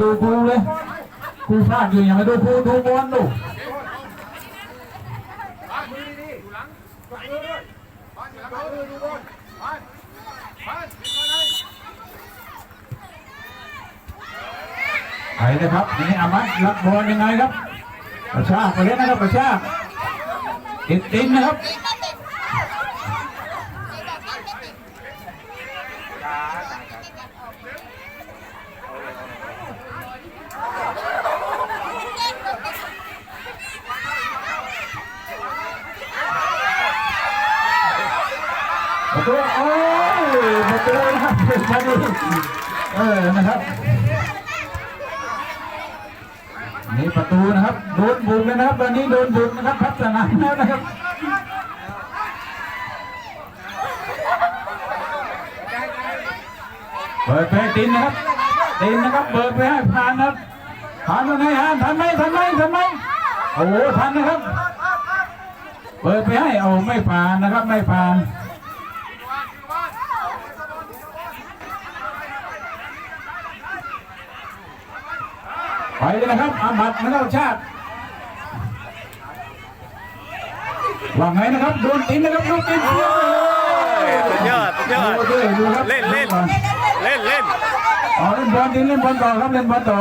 ดูภูเลยภูพลาดอยู่อย่ามาดูภูดูบอลดูไปนะครับนี่อามัดรับบอลยังไงครับกระชากไปเลยนะครับกระชากติดตินนะครับ ประตูโอ้ยประตูนะครับพอดีเออนะครับนี่ประตูนะครับโดนบุกเลยนะครับตอนนี้โดนบุกนะครับพัฒนาแล้วนะครับเปิดไปให้ตินนะครับตินนะครับเปิดไปให้ผ่านนะครับผ่านยังไงฮะทันไหมทันไหมทันไหมโอ้โหทันนะครับ เปิดไปให้เอาไม่ผ่านนะครับไม่ผ่าน ไปเลยนะครับอามัดนะครับชาติว่าไงนะครับโดนตีนนะครับโดนตีนสุดยอดสุดยอดโอเคดูครับเล่นเล่นเล่นเล่นอ๋อเล่นบอลตีนเล่นบอลต่อครับเล่นบอลต่อ